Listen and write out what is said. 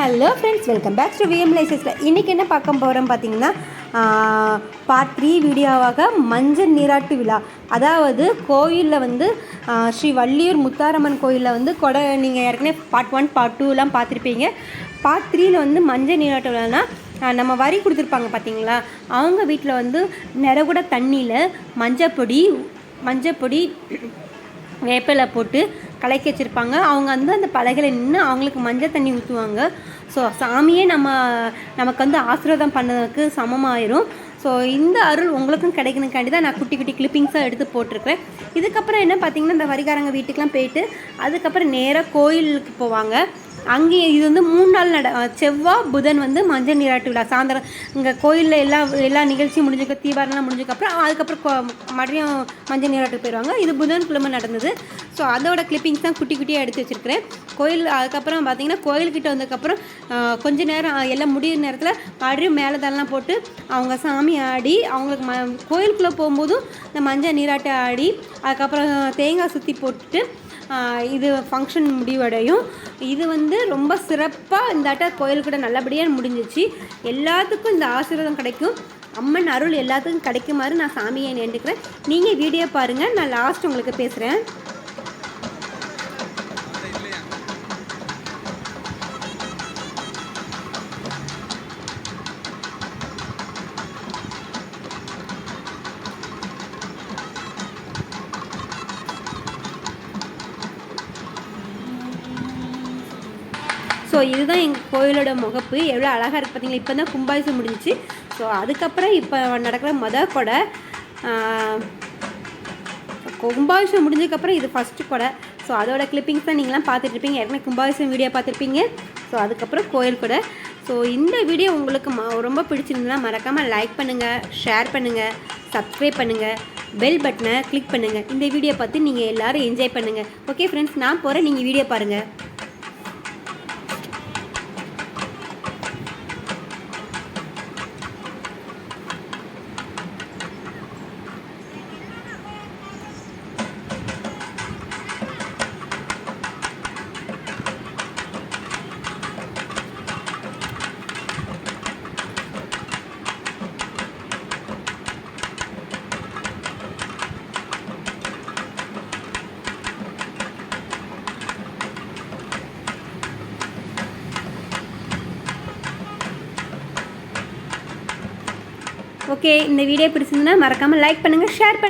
Hello friends welcome back to VM லைசஸில் இன்றைக்கி என்ன பார்க்க போகிறோம் பார்த்தீங்கன்னா பார்ட் த்ரீ வீடியோவாக மஞ்சள் நீராட்டு விழா. அதாவது கோயிலில் வந்து ஸ்ரீ வள்ளியூர் முத்தாரம்மன் கோயிலில் வந்து கொடை நீங்கள் ஏற்கனவே பார்ட் ஒன் பார்ட் டூலாம் பார்த்துருப்பீங்க. பார்ட் த்ரீயில் வந்து மஞ்சள் நீராட்டு விழானா நம்ம வரி கொடுத்துருப்பாங்க பார்த்தீங்களா? அவங்க வீட்டில் வந்து நிறகுட தண்ணியில் மஞ்சப்பொடி மஞ்சப்பொடி வேப்பிலை போட்டு கலக்கி வச்சுருப்பாங்க. அவங்க வந்து அந்த பலகையில் நின்று அவங்களுக்கு மஞ்சள் தண்ணி ஊற்றுவாங்க ஸோ சாமியே நம்ம நமக்கு வந்து ஆசீர்வாதம் பண்ணதுக்கு சமமாயிரும். ஸோ இந்த அருள் உங்களுக்கும் கிடைக்கணுக்காண்டி தான் நான் குட்டி குட்டி கிளிப்பிங்ஸாக எடுத்து போட்டிருக்கேன் இதுக்கப்புறம் என்ன பார்த்தீங்கன்னா இந்த வரிகாரங்க வீட்டுக்கெலாம் போயிட்டு அதுக்கப்புறம் நேராக கோயிலுக்கு போவாங்க. அங்கேயும் இது வந்து மூணு நாள் நட செவ்வாய் புதன் வந்து மஞ்சள் நீராட்டு விழா. சாயந்தரம் இங்கே கோயிலில் எல்லா எல்லா நிகழ்ச்சியும் முடிஞ்சுக்க தீபாவளிலாம் முடிஞ்சதுக்கப்புறம் அதுக்கப்புறம் மறுபடியும் மஞ்சள் நீராட்டுக்கு போயிடுவாங்க இது புதன்கிழமை நடந்தது. ஸோ அதோட கிளிப்பிங்ஸ் தான் குட்டி குட்டியாக எடுத்து வச்சுருக்கிறேன். கோயில் அதுக்கப்புறம் பார்த்தீங்கன்னா கோயில்கிட்ட வந்ததுக்கப்புறம் கொஞ்ச நேரம் எல்லாம் முடியிற நேரத்தில் மறுபடியும் மேலதெல்லாம் போட்டு அவங்க சாமி ஆடி அவங்களுக்கு ம கோயிலுக்குள்ளே போகும்போதும் இந்த மஞ்சள் நீராட்டை ஆடி அதுக்கப்புறம் தேங்காய் சுற்றி போட்டுட்டு இது ஃபங்க்ஷன் முடிவடையும். இது வந்து ரொம்ப சிறப்பாக இந்த ஆட்ட கோயில் கூட நல்லபடியாக முடிஞ்சிச்சு. எல்லாத்துக்கும் இந்த ஆசீர்வாதம் கிடைக்கும். அம்மன் அருள் எல்லாத்துக்கும் கிடைக்குமாறு நான் சாமியை வேண்டிக்கிறேன் நீங்கள் வீடியோ பாருங்கள் நான் லாஸ்ட் உங்களுக்கு பேசுகிறேன் ஸோ இதுதான் எங்கள் கோயிலோட முகப்பு. எவ்வளோ அழகாக இருக்குது பார்த்தீங்களா இப்போ தான் கும்பாபிஷம் முடிஞ்சிச்சு. ஸோ அதுக்கப்புறம் இப்போ நடக்கிற மொத கொடை கும்பாபிஷம் முடிஞ்சதுக்கப்புறம் இது ஃபஸ்ட்டு கொடை. ஸோ அதோட கிளிப்பிங்ஸ் தான் நீங்களாம் பார்த்துட்ருப்பீங்க ஏற்கனவே கும்பாபிஷம் வீடியோ பார்த்துருப்பீங்க. ஸோ அதுக்கப்புறம் கோயில் கொடை. ஸோ இந்த வீடியோ உங்களுக்கு ம ரொம்ப பிடிச்சிருந்ததுன்னா மறக்காமல் லைக் பண்ணுங்கள் ஷேர் பண்ணுங்கள் சப்ஸ்கிரைப் பண்ணுங்கள் பெல் பட்டனை கிளிக் பண்ணுங்கள் இந்த வீடியோ பார்த்து நீங்கள் எல்லோரும் என்ஜாய் பண்ணுங்கள் ஓகே ஃப்ரெண்ட்ஸ் நான் போகிறேன் நீங்கள் வீடியோ பாருங்கள் ஓகே இந்த வீடியோ பிடிச்சிருந்ததுன்னா மறக்காமல் லைக் பண்ணுங்கள் ஷேர் பண்ணுங்கள்